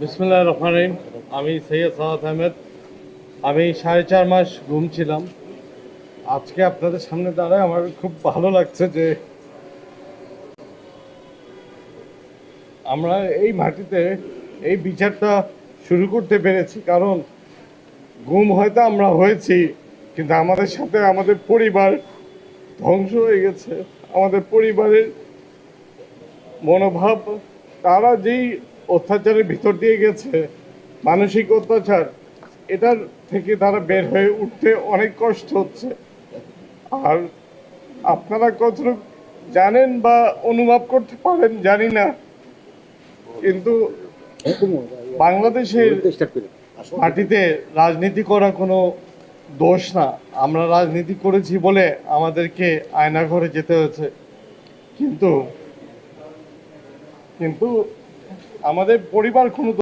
বিসমুল্লাহ রহমান রহিম। আমি সৈয়দ সাহাদ আহমেদ। আমি সাড়ে চার মাস ঘুম ছিলাম। আজকে আপনাদের সামনে দাঁড়ায় আমার খুব ভালো লাগছে যে আমরা এই মাটিতে এই বিচারটা শুরু করতে পেরেছি। কারণ ঘুম হয়তো আমরা হয়েছি, কিন্তু আমাদের সাথে আমাদের পরিবার ধ্বংস হয়ে গেছে। আমাদের পরিবারের মনোভাব, তারা যেই অত্যাচারের ভিতর দিয়ে গেছে, মানসিক অত্যাচার, এটার থেকে তারা বের হয়ে উঠতে অনেক কষ্ট হচ্ছে। আর আপনারা কতটুকু জানেন বা অনুভব করতে পারেন, জানি না। কিন্তু বাংলাদেশের মাটিতে রাজনীতি করা কোনো দোষ না। আমরা রাজনীতি করেছি বলে আমাদেরকে আয়না ঘরে যেতে হয়েছে। কিন্তু কিন্তু আমাদের পরিবার কোনো